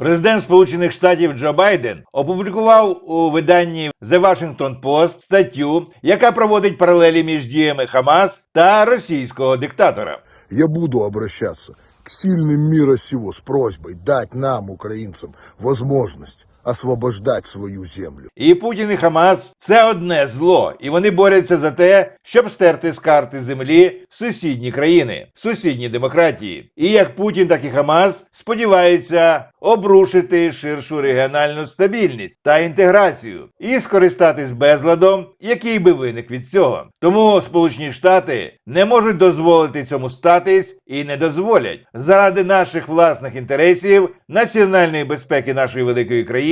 Президент Сполучених Штатів Джо Байден опублікував у виданні The Washington Post статтю, яка проводить паралелі між діями Хамас та російського диктатора. Я буду обращатися к сильним мира сего з просьбою дати нам, українцям, возможность освобождать свою землю. І Путін і Хамас це одне зло, і вони борються за те, щоб стерти з карти землі сусідні країни, сусідні демократії. І як Путін, так і Хамас сподіваються обрушити ширшу регіональну стабільність та інтеграцію і скористатись безладом, який би виник від цього. Тому Сполучені Штати не можуть дозволити цьому статись і не дозволять заради наших власних інтересів, національної безпеки нашої великої країни,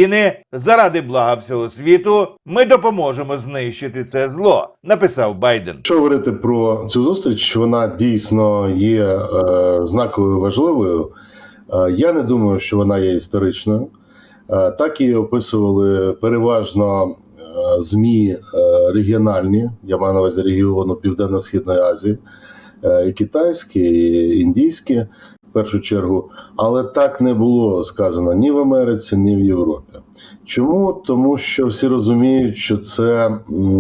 заради блага всього світу, ми допоможемо знищити це зло, написав Байден. Якщо говорити про цю зустріч, вона дійсно є е, знаковою важливою. Е, я не думаю, що вона є історичною. Е, так її описували переважно е, ЗМІ е, регіональні, я маю на увазі регіону Південно-Східної Азії, е, і китайські, і індійські першу чергу. Але так не було сказано ні в Америці, ні в Європі. Чому? Тому що всі розуміють, що це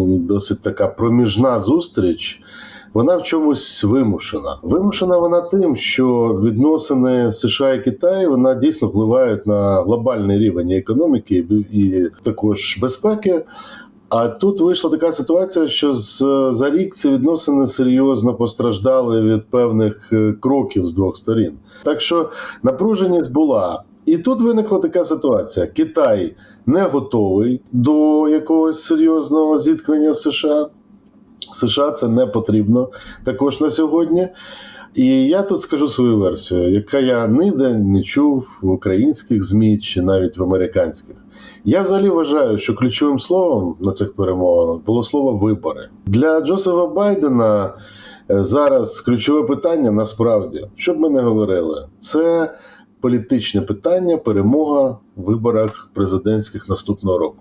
досить така проміжна зустріч. Вона в чомусь вимушена. Вимушена вона тим, що відносини США і Китаю вона дійсно впливають на глобальний рівень економіки і також безпеки. А тут вийшла така ситуація, що з, за рік ці відносини серйозно постраждали від певних е, кроків з двох сторін. Так що напруженість була. І тут виникла така ситуація: Китай не готовий до якогось серйозного зіткнення США. США це не потрібно також на сьогодні. І я тут скажу свою версію, яка я ніде не чув в українських ЗМІ чи навіть в американських. Я взагалі вважаю, що ключовим словом на цих перемовинах було слово вибори. Для Джозефа Байдена е, зараз ключове питання насправді, що б ми не говорили, це політичне питання, перемога в виборах президентських наступного року.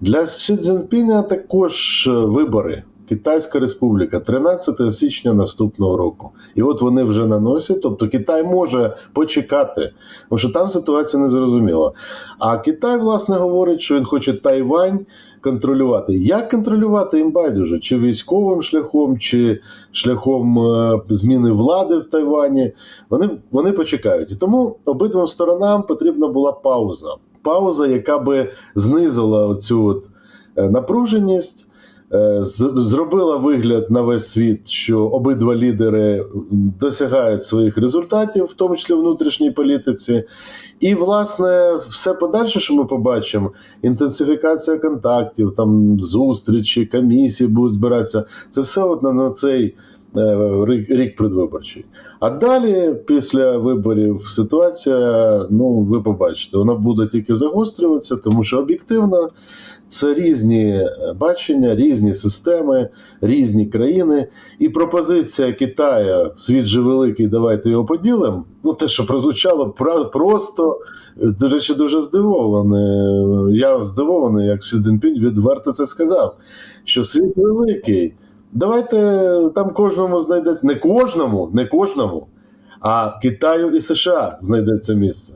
Для Сі Цзіньпіня також е, вибори. Китайська Республіка 13 січня наступного року. І от вони вже на носі. Тобто Китай може почекати, тому що там ситуація не зрозуміла. А Китай, власне, говорить, що він хоче Тайвань контролювати. Як контролювати їм байдуже? Чи військовим шляхом, чи шляхом е, зміни влади в Тайвані? Вони, вони почекають. І тому обидвим сторонам потрібна була пауза. Пауза, яка би знизила от е, напруженість. Е, зробила вигляд на весь світ, що обидва лідери досягають своїх результатів, в тому числі в внутрішній політиці. І, власне, все подальше, що ми побачимо: інтенсифікація контактів, там зустрічі, комісії будуть збиратися. Це все от на, на цей рік, рік предвиборчий. А далі, після виборів, ситуація, ну ви побачите, вона буде тільки загострюватися, тому що об'єктивно це різні е, бачення, різні системи, різні країни. І пропозиція Китаю світ же великий, давайте його поділимо. Ну, те, що прозвучало, просто е, до речі, дуже здивований. Я здивований, як Сі Цзіньпінь відверто це сказав. Що світ великий. Давайте там кожному знайдеться не кожному, не кожному, а Китаю і США знайдеться місце.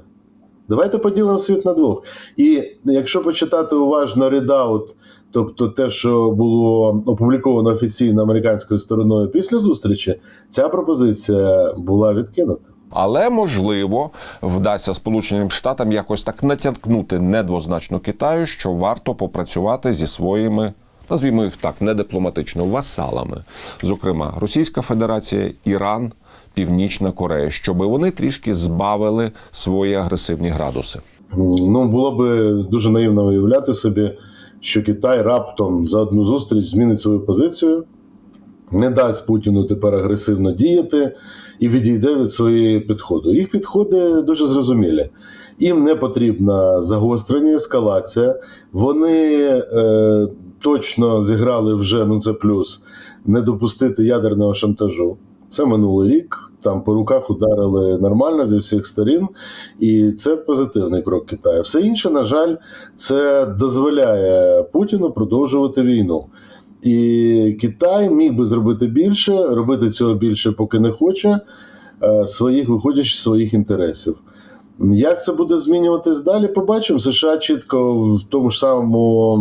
Давайте поділимо світ на двох. І якщо почитати уважно редаут, тобто те, що було опубліковано офіційно американською стороною після зустрічі, ця пропозиція була відкинута. Але можливо вдасться Сполученим Штатам якось так натякнути недвозначно Китаю, що варто попрацювати зі своїми, назвімо їх так, недипломатично васалами, зокрема Російська Федерація, Іран, Північна Корея, щоб вони трішки збавили свої агресивні градуси. Ну, було би дуже наївно уявляти собі, що Китай раптом за одну зустріч змінить свою позицію, не дасть Путіну тепер агресивно діяти і відійде від своєї підходу. Їх підходи дуже зрозумілі. Їм не потрібна загострення, ескалація. Вони е, точно зіграли вже, ну це плюс, не допустити ядерного шантажу. Це минулий рік. Там по руках ударили нормально зі всіх сторін, і це позитивний крок Китаю. Все інше, на жаль, це дозволяє Путіну продовжувати війну. І Китай міг би зробити більше, робити цього більше, поки не хоче, е, своїх виходячи з своїх інтересів. Як це буде змінюватись далі? Побачимо. США чітко в тому ж самому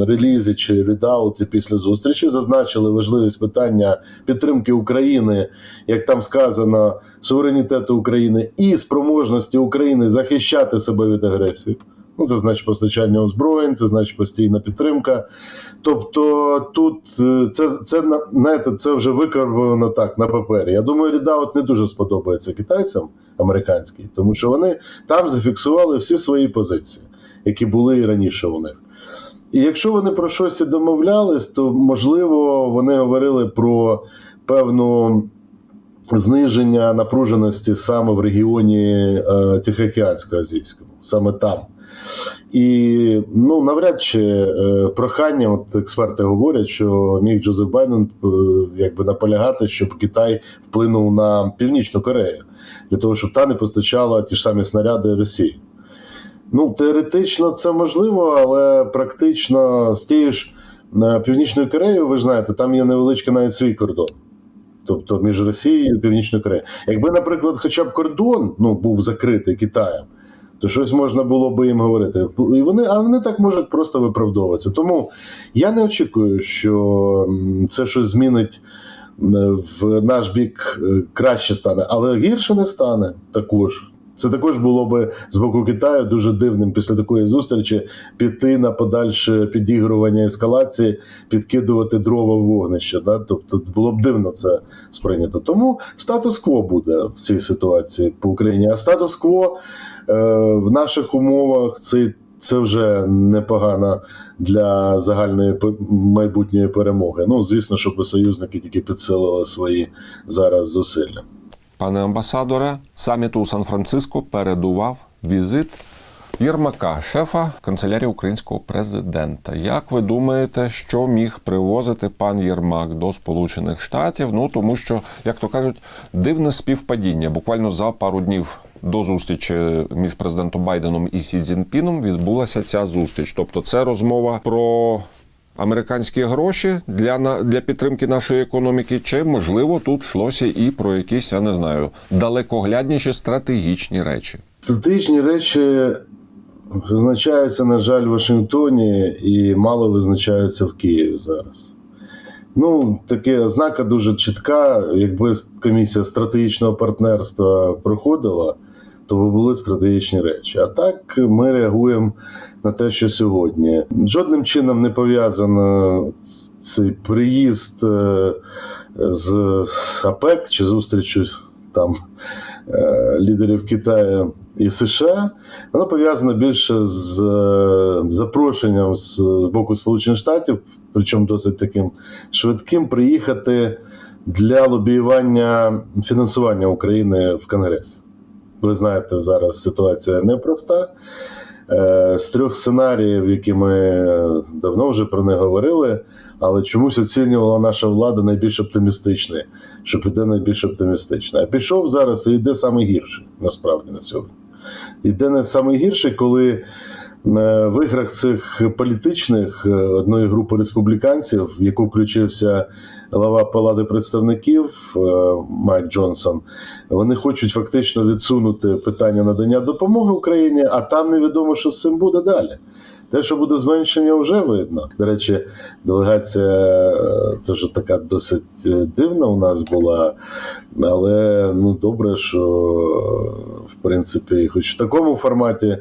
релізі чи редауті після зустрічі зазначили важливість питання підтримки України, як там сказано, суверенітету України і спроможності України захищати себе від агресії. Ну, це значить постачання озброєнь, це значить постійна підтримка. Тобто тут е, це, це, знаєте, це вже викарбовано так на папері. Я думаю, Рідаут не дуже сподобається китайцям американський, тому що вони там зафіксували всі свої позиції, які були і раніше у них. І якщо вони про щось домовлялись, то можливо вони говорили про певну зниження напруженості саме в регіоні е, Тихоокеанського азійському, саме там. І ну навряд чи е, прохання, от експерти говорять, що міг Джозеф Байден е, якби наполягати, щоб Китай вплинув на Північну Корею для того, щоб та не постачала ті ж самі снаряди Росії. Ну, теоретично це можливо, але практично з тією ж е, Північною Кореєю, ви знаєте, там є невеличкий навіть свій кордон. Тобто між Росією і Північною Кореєю. Якби, наприклад, хоча б кордон ну, був закритий Китаєм, то щось можна було би їм говорити. І вони, а вони так можуть просто виправдовуватися. Тому я не очікую, що це щось змінить в наш бік е, краще стане, але гірше не стане також. Це також було би з боку Китаю дуже дивним після такої зустрічі піти на подальше підігрування ескалації, підкидувати дрова в вогнище. Да? Тобто було б дивно це сприйнято. Тому статус-кво буде в цій ситуації по Україні. А статус-кво е, в наших умовах це, це вже непогано для загальної майбутньої перемоги. Ну, звісно, щоб союзники тільки підсилили свої зараз зусилля. Пане амбасадоре, саміту у Сан-Франциско передував візит Єрмака, шефа канцелярії українського президента. Як ви думаєте, що міг привозити пан Єрмак до Сполучених Штатів? Ну тому що, як то кажуть, дивне співпадіння. Буквально за пару днів до зустрічі між президентом Байденом і Сі Цзінпіном відбулася ця зустріч. Тобто, це розмова про американські гроші для, для підтримки нашої економіки, чи можливо тут йшлося і про якісь, я не знаю, далекоглядніші стратегічні речі. Стратегічні речі визначаються, на жаль, в Вашингтоні і мало визначаються в Києві зараз. Ну, таке ознака дуже чітка. Якби комісія стратегічного партнерства проходила, то були стратегічні речі. А так ми реагуємо на те, що сьогодні. Жодним чином не пов'язано цей приїзд е, з АПЕК чи зустрічю там е, лідерів Китаю і США, воно пов'язано більше з е, запрошенням з боку Сполучених Штатів, причому досить таким швидким, приїхати для лобіювання фінансування України в Конгрес. Ви знаєте, зараз ситуація непроста. Е, З трьох сценаріїв, які ми давно вже про них говорили, але чомусь оцінювала наша влада найбільш оптимістичний, що піде найбільш оптимістично. А пішов зараз і йде найгірший, насправді на сьогодні. Йде не найгірший, коли в іграх цих політичних е, одної групи республіканців, в яку включився глава Палати представників е, Майк Джонсон, вони хочуть фактично відсунути питання надання допомоги Україні, а там невідомо, що з цим буде далі. Те, що буде зменшення, вже видно. До речі, делегація е, теж така досить е, дивна у нас була, але ну добре, що е, в принципі, хоч в такому форматі